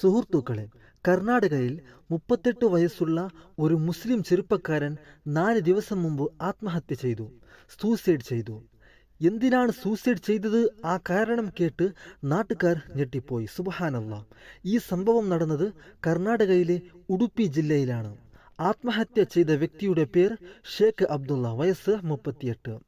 സുഹൃത്തുക്കളെ കർണാടകയിൽ മുപ്പത്തെട്ട് വയസ്സുള്ള ഒരു മുസ്ലിം ചെറുപ്പക്കാരൻ നാല് ദിവസം മുമ്പ് ആത്മഹത്യ ചെയ്തു സൂസൈഡ് ചെയ്തു. എന്തിനാണ് സൂസൈഡ് ചെയ്തത്? ആ കാരണം കേട്ട് നാട്ടുകാർ ഞെട്ടിപ്പോയി. സുബഹാനല്ല. ഈ സംഭവം നടന്നത് കർണാടകയിലെ ഉടുപ്പി ജില്ലയിലാണ്. ആത്മഹത്യ ചെയ്ത വ്യക്തിയുടെ പേർ ഷേഖ് അബ്ദുള്ള വയസ്സ് മുപ്പത്തിയെട്ട്.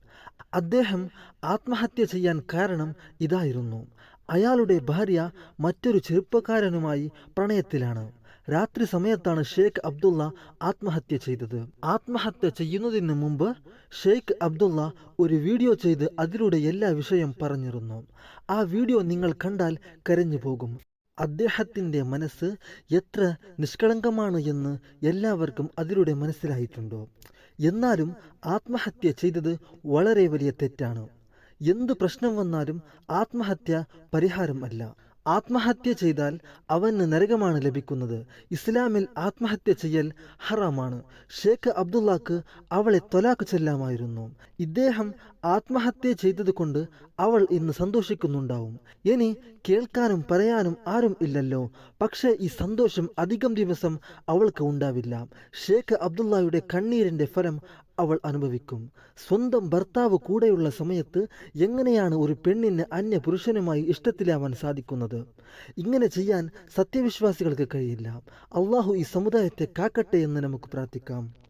അദ്ദേഹം ആത്മഹത്യ ചെയ്യാൻ കാരണം ഇതായിരുന്നു. അയാളുടെ ഭാര്യ മറ്റൊരു ചെറുപ്പക്കാരനുമായി പ്രണയത്തിലാണ്. രാത്രി സമയത്താണ് ഷെയ്ഖ് അബ്ദുള്ള ആത്മഹത്യ ചെയ്തത്. ആത്മഹത്യ ചെയ്യുന്നതിന് മുമ്പ് ഷെയ്ഖ് അബ്ദുള്ള ഒരു വീഡിയോ ചെയ്ത് അതിലൂടെ എല്ലാ വിഷയം പറഞ്ഞിരുന്നു. ആ വീഡിയോ നിങ്ങൾ കണ്ടാൽ കരഞ്ഞു പോകും. അദ്ദേഹത്തിന്റെ മനസ്സ് എത്ര നിഷ്കളങ്കമാണ് എന്ന് എല്ലാവർക്കും അതിലൂടെ മനസ്സിലായിട്ടുണ്ടോ? എന്നാലും ആത്മഹത്യ ചെയ്തത് വളരെ വലിയ തെറ്റാണ്. എന്ത് പ്രശ്നം വന്നാലും ആത്മഹത്യ പരിഹാരം അല്ല. ആത്മഹത്യ ചെയ്താൽ അവന് നരകമാണ് ലഭിക്കുന്നത്. ഇസ്ലാമിൽ ആത്മഹത്യ ചെയ്യൽ ഹറാമാണ്. ഷേഖ് അബ്ദുള്ളക്ക് അവളെ തൊലാക്ക് ചെല്ലാമായിരുന്നു. ഇദ്ദേഹം ആത്മഹത്യ ചെയ്തതുകൊണ്ട് അവൾ ഇന്ന് സന്തോഷിക്കുന്നുണ്ടാവും. ഇനി കേൾക്കാനും പറയാനും ആരും ഇല്ലല്ലോ. പക്ഷേ ഈ സന്തോഷം അധികം ദിവസം അവൾക്ക് ഉണ്ടാവില്ല. ഷേഖ് അബ്ദുള്ളയുടെ കണ്ണീരിന്റെ ഫലം അവൾ അനുഭവിക്കും. സ്വന്തം ഭർത്താവ് കൂടെയുള്ള സമയത്ത് എങ്ങനെയാണ് ഒരു പെണ്ണിന് അന്യ പുരുഷനുമായി ഇഷ്ടത്തിലാവാൻ സാധിക്കുന്നത്? ഇങ്ങനെ ചെയ്യാൻ സത്യവിശ്വാസികൾക്ക് കഴിയില്ല. അള്ളാഹു ഈ സമുദായത്തെ കാക്കട്ടെ എന്ന് നമുക്ക് പ്രാർത്ഥിക്കാം.